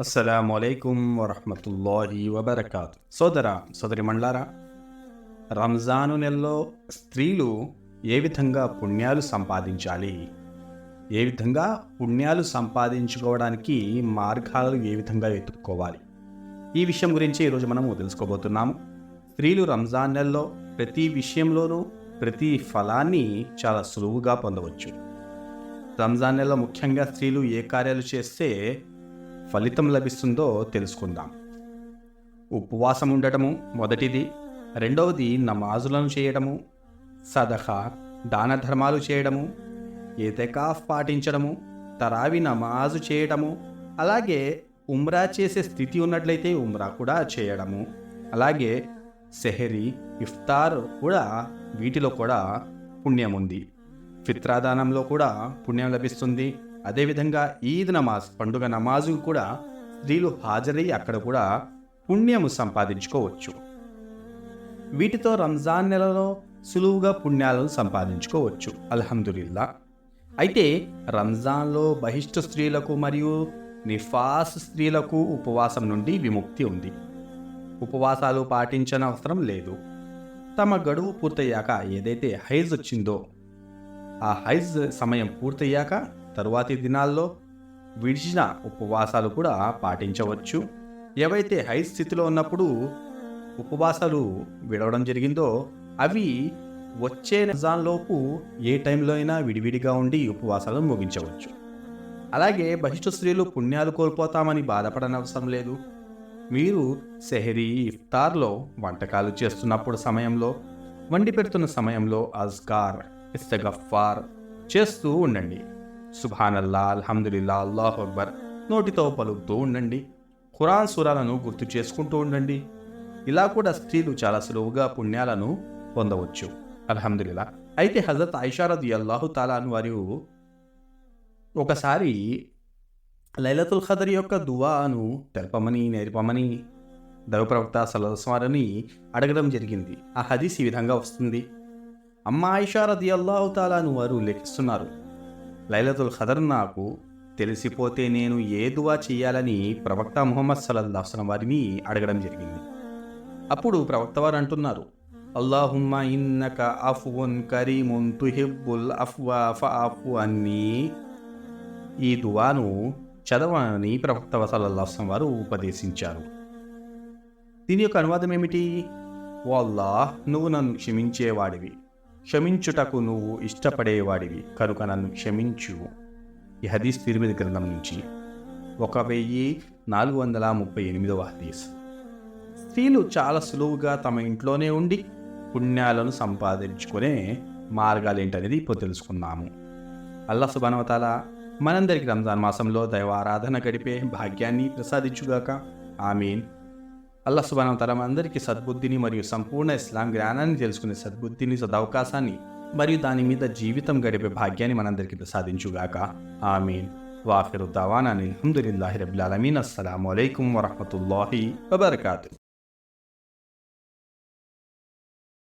అస్సలం అయికం వరహమతుల్లాహి వబర్కాత్ సోదర సోదరి మండలారా రంజాను నెలలో స్త్రీలు ఏ విధంగా పుణ్యాలు సంపాదించాలి ఏ విధంగా పుణ్యాలు సంపాదించుకోవడానికి మార్గాలు ఏ విధంగా వెతుక్కోవాలి ఈ విషయం గురించి ఈరోజు మనము తెలుసుకోబోతున్నాము. స్త్రీలు రంజాన్ నెలలో ప్రతి విషయంలోనూ ప్రతి ఫలాన్ని చాలా సులువుగా పొందవచ్చు రంజాన్ నెలలో ముఖ్యంగా స్త్రీలు ఏ కార్యాలు చేస్తే ఫలితం లభిస్తుందో తెలుసుకుందాం. ఉపవాసం ఉండటము మొదటిది. రెండవది నమాజులను చేయడము సదహా దాన ధర్మాలు చేయడము ఏతకాఫ్ పాటించడము తరావి నమాజు చేయడము అలాగే ఉమ్రా చేసే స్థితి ఉన్నట్లయితే ఉమ్రా కూడా చేయడము. అలాగే సెహరీ ఇఫ్తార్ కూడా వీటిలో కూడా పుణ్యం ఉంది ఫిత్రాదానంలో కూడా పుణ్యం లభిస్తుంది. అదేవిధంగా ఈద్ నమాజ్ పండుగ నమాజు కూడా స్త్రీలు హాజరై అక్కడ కూడా పుణ్యము సంపాదించుకోవచ్చు. వీటితో రంజాన్ నెలలో సులువుగా పుణ్యాలను సంపాదించుకోవచ్చు. అల్హమ్దుల్లా అయితే రంజాన్లో బహిష్టు స్త్రీలకు మరియు నిఫాస్ స్త్రీలకు ఉపవాసం నుండి విముక్తి ఉంది. ఉపవాసాలు పాటించని అవసరం లేదు. తమ గడువు పూర్తయ్యాక ఏదైతే హైజ్ వచ్చిందో ఆ హైజ్ సమయం పూర్తయ్యాక తరువాతి దినాల్లో విడిచిన ఉపవాసాలు కూడా పాటించవచ్చు. ఏవైతే హై స్థితిలో ఉన్నప్పుడు ఉపవాసాలు విడవడం జరిగిందో అవి వచ్చే రంజాన్లోపు ఏ టైంలో అయినా విడివిడిగా ఉండి ఉపవాసాలు ముగించవచ్చు. అలాగే బహిష్ఠ స్త్రీలు పుణ్యాలు కోల్పోతామని బాధపడనవసరం లేదు. మీరు సెహరీ ఇఫ్తార్లో వంటకాలు చేస్తున్నప్పుడు సమయంలో వండి పెడుతున్న సమయంలో అజ్కార్ ఇస్తగఫార్ చేస్తూ ఉండండి. సుభానల్లా అల్హమ్దుల్లా అల్లాహ్ అక్బర్. నోటితో పలుకుతూ ఉండండి. ఖురాన్ సూరాలను గుర్తు చేసుకుంటూ ఉండండి. ఇలా కూడా స్త్రీలు చాలా సులువుగా పుణ్యాలను పొందవచ్చు. అల్హమ్దుల్లా అయితే హజరత్ ఐషారది అల్లాహు తాలాను వారు ఒకసారి లైలతుల్ ఖదర్ యొక్క దువాను తెలపమని నేర్పమని దైవప్రవక్త సలస్వారని అడగడం జరిగింది. ఆ హదీస్ ఈ విధంగా వస్తుంది. అమ్మ ఐషారది అల్లాహు తాలాను వారు లెక్కిస్తున్నారు లైలతుల్ ఖదర్ నాకు తెలిసిపోతే నేను ఏ దువా చేయాలని ప్రవక్త ముహమ్మద్ సల్లల్లాహుస్లం వారిని అడగడం జరిగింది. అప్పుడు ప్రవక్త వారు అంటున్నారు అల్లాహుమ్మ ఇన్నక అఫ్వున్ కరీమున్ తుహిబ్బుల్ అఫ్వా ఫఅఫు అన్నీ. ఈ దువాను చదవని ప్రవక్త వసలల్లాహం వారు ఉపదేశించారు. దీని యొక్క అనువాదం ఏమిటి? ఓ అల్లాహ్ నువ్వు నన్ను క్షమించేవాడివి. క్షమించుటకు నువ్వు ఇష్టపడేవాడివి కనుక నన్ను క్షమించు. ఈ హదీస్ తిరుమతి గ్రంథం నుంచి ఒక వెయ్యి నాలుగు వందల ముప్పై ఎనిమిదవ హదీస్. స్త్రీలు చాలా సులువుగా తమ ఇంట్లోనే ఉండి పుణ్యాలను సంపాదించుకునే మార్గాలు ఏంటనేది ఇప్పుడు తెలుసుకున్నాము అల్లా సుబానవతాల మనందరికి రంజాన్ మాసంలో దైవారాధన గడిపే భాగ్యాన్ని ప్రసాదించుగాక. ఆమీన్. అల్లా సుబానవతాల అందరికీ సద్బుద్ధిని మరియు సంపూర్ణ ఇస్లాం జ్ఞానాన్ని తెలుసుకునే సద్బుద్ధిని సదవకాశాన్ని మరియు దాని మీద జీవితం గడిపే భాగ్యాన్ని మనందరికీ ప్రసాదించుగాక. ఆమీన్. వాఖిరు దావానా అల్హమ్దులిల్లాహి రబ్బిల్ ఆలమీన్. అస్సలాము అలైకుం వబర్కాతు.